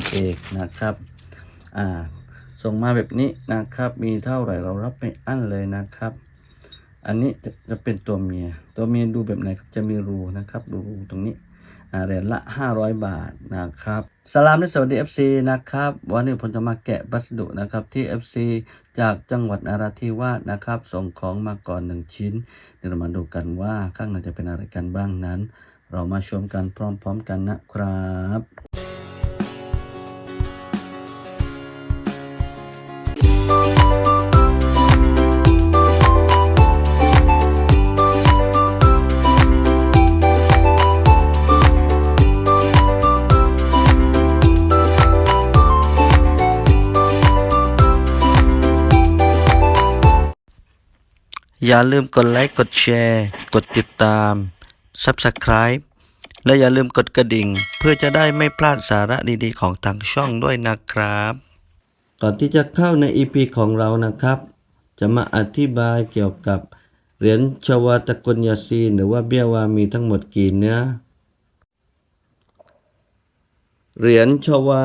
นั่นเองนะครับอ่าส่งมาแบบนี้นะครับมีเท่าไหร่เรารับไม่อั้นเลยนะครับ อันนี้จะจะเป็นตัวเมีย ตัวเมียดูแบบไหนครับจะมีรูนะครับดูรูตรงนี้อ่าเหรียญละ 500 บาทนะครับสลามและสวัสดี FC นะครับ วันนี้ผมจะมาแกะวัสดุนะครับที่ FC จากจังหวัดนาราธิวาสนะครับ ส่งของมาก่อนหนึ่งชิ้น เดี๋ยวเรามาดูกันว่าข้างในจะเป็นอะไรกันบ้างนั้น เรามาชมกันพร้อมๆกันนะครับ อย่าลืมกดไลค์ กดแชร์ กดติดตาม Subscribe และอย่าลืมกดกระดิ่ง เพื่อจะได้ไม่พลาดสาระดีๆ ของทางช่องด้วยนะครับ ก่อนที่จะเข้าใน EP ของเรานะครับ จะมาอธิบายเกี่ยวกับเหรียญชวาตะกลยาซีหรือว่าเบี้ยวามีทั้งหมดกี่เนื้อ เหรียญชวา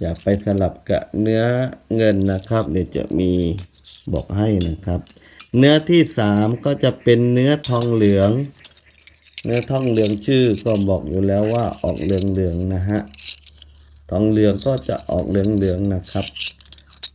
อย่าไปสลับกับเนื้อเงินนะครับ เดี๋ยวจะมีบอกให้นะครับ เนื้อที่สามก็จะเป็นเนื้อทองเหลือง เนื้อทองเหลืองชื่อก็บอกอยู่แล้วว่าออกเหลืองๆนะฮะทองเหลืองก็จะออกเหลืองๆนะครับ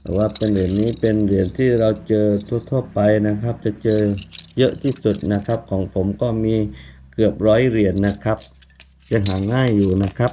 แต่ว่าเป็นเหรียญนี้เป็นเหรียญที่เราเจอทั่วๆไปนะครับ จะเจอเยอะที่สุดนะครับ ของผมก็มีเกือบร้อยเหรียญนะครับยังหาง่ายอยู่นะครับ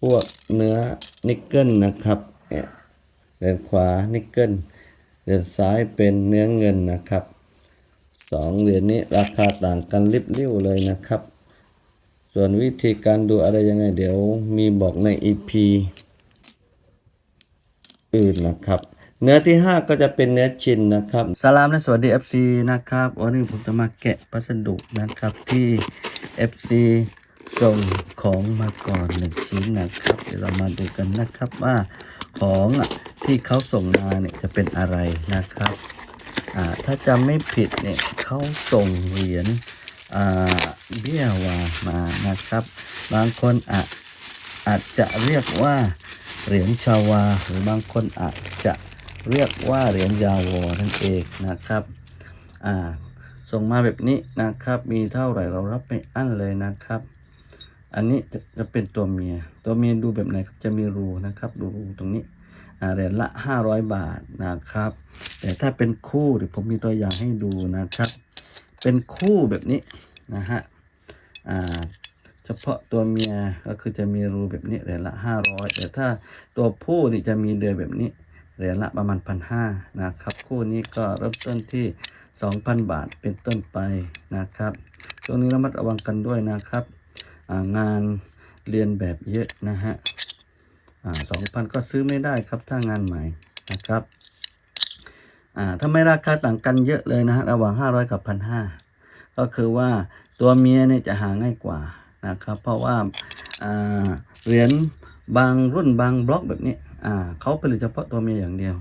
พวกเนื้อนิกเกิลนะครับเนี่ยเดินขวานิกเกิลเดินซ้ายเป็นเนื้อเงินนะครับสองเหรียญนี้ราคาต่างกันลิบลิ่วเลยนะครับ ส่วนวิธีการดูอะไรยังไงเดี๋ยวมีบอกใน EP อื่นนะครับ เนื้อที่ 5 ก็จะเป็นเนื้อชินนะครับ สลามและสวัสดี FC นะครับ วันนี้ผมจะมาแกะพัสดุนะครับที่ FC ส่งของมาก่อนหนึ่งชิ้นนะครับ เดี๋ยวเรามาดูกันนะครับว่าของที่เขาส่งมาเนี่ยจะเป็นอะไรนะครับถ้าจำไม่ผิดเนี่ยเขาส่งเหรียญเบี้ยวามานะครับ บางคนอาจอาจจะเรียกว่าเหรียญชาวา หรือบางคนอาจจะเรียกว่าเหรียญยาวอนั่นเองนะครับส่งมาแบบนี้นะครับ มีเท่าไหร่เรารับไม่อั้นเลยนะครับ อันนี้จะจะเป็นตัวเมีย ตัวเมียดูแบบไหนครับจะมีรูนะครับดูรูตรงนี้เหรียญละ 500 บาทนะครับ แต่ถ้าเป็นคู่เดี๋ยวผมมีตัวอย่างให้ดูนะครับ เป็นคู่แบบนี้นะฮะอ่าเฉพาะตัวเมียก็คือจะมีรูแบบนี้เหรียญละ 500 แต่ถ้าตัวผู้นี่จะมีเดือยแบบนี้เหรียญละประมาณพันห้านะครับ คู่นี้ก็เริ่มต้นที่ 2,000 บาทเป็นต้นไปนะครับช่วงนี้ระมัดระวังกันด้วยนะครับ งานเรียนแบบเยอะนะฮะสองพันก็ซื้อไม่ได้ครับถ้างานใหม่นะครับอ่าทำไมราคาต่างกันเยอะเลยนะฮะระหว่าง 500 กับ 1,500 ก็คือว่าตัวเมียเนี่ยจะหาง่ายกว่านะครับ เพราะว่าเหรียญบางรุ่นบางบล็อกแบบนี้เขาผลิตเฉพาะตัวเมียอย่างเดียว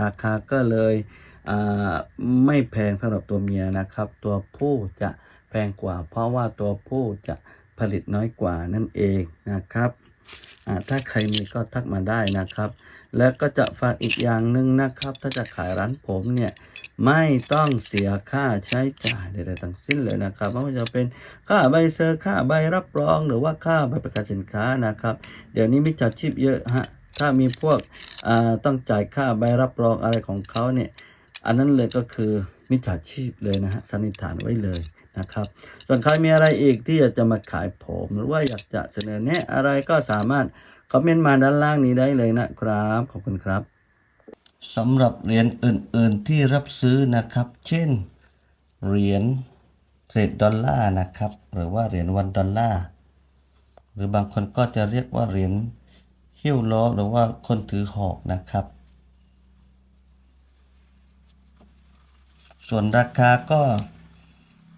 ราคาก็เลยไม่แพงสำหรับตัวเมียนะครับ ตัวผู้จะแพงกว่า เพราะว่าตัวผู้จะ ผลิตน้อยกว่านั่นเองนะครับถ้าใครมีก็ทักมาได้นะครับ แล้วก็จะฝากอีกอย่างหนึ่งนะครับ ถ้าจะขายร้านผมเนี่ยไม่ต้องเสียค่าใช้จ่ายใดๆทั้งสิ้นเลยนะครับไม่ว่าจะเป็นค่าใบเซอร์ค่าใบรับรองหรือว่าค่าใบประกาศสินค้านะครับ เดี๋ยวนี้มิจฉาชีพเยอะฮะถ้ามีพวกต้องจ่ายค่าใบรับรองอะไรของเขาเนี่ยอันนั้นเลยก็คือมิจฉาชีพเลยนะฮะสันนิษฐานไว้เลย นะครับ ส่วนใครมีอะไรอีกที่อยากจะมาขายผม หรือว่าอยากจะเสนอแนะอะไรก็สามารถคอมเมนต์มาด้านล่างนี้ได้เลยนะครับ ขอบคุณครับสำหรับเหรียญอื่น ๆ ที่รับซื้อนะครับ เช่นเหรียญเทรดดอลลาร์นะครับ หรือว่าเหรียญวันดอลลาร์หรือบางคนก็จะเรียกว่าเหรียญหิ้วล้อหรือว่าคนถือหอกนะครับ ส่วนราคาก็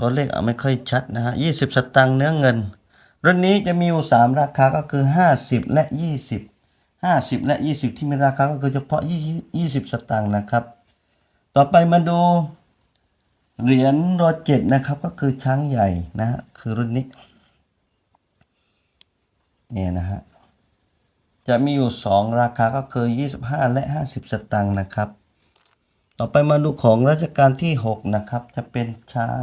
ตัวเลขอาไม่ค่อยชัดนะฮะ20สตังค์เนื้อเงินรุ่นนี้จะมีอยู่ 3 ราคาก็คือ 50 และ 20 50 และ 20 ที่มีราคาก็คือเฉพาะ 20 สตังค์นะครับ ต่อไปมาดูเหรียญรอเจ็ดนะครับก็คือช้างใหญ่นะฮะคือรุ่นนี้เนี่ยนะฮะจะมีอยู่ 2 ราคาก็คือ 25 และ 50 สตางค์นะครับ ต่อไปมาดูของรัชกาลที่ 6 นะครับ จะเป็นช้าง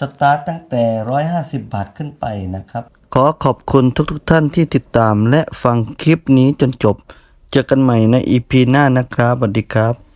สตาร์ตตั้งแต่ 150 บาทขึ้นไปนะครับ ขอขอบคุณทุกๆทท่านที่ติดตามและฟังคลิปนี้จนจบ เจอกันใหม่ใน EP หน้านะครับสวัสดีครับ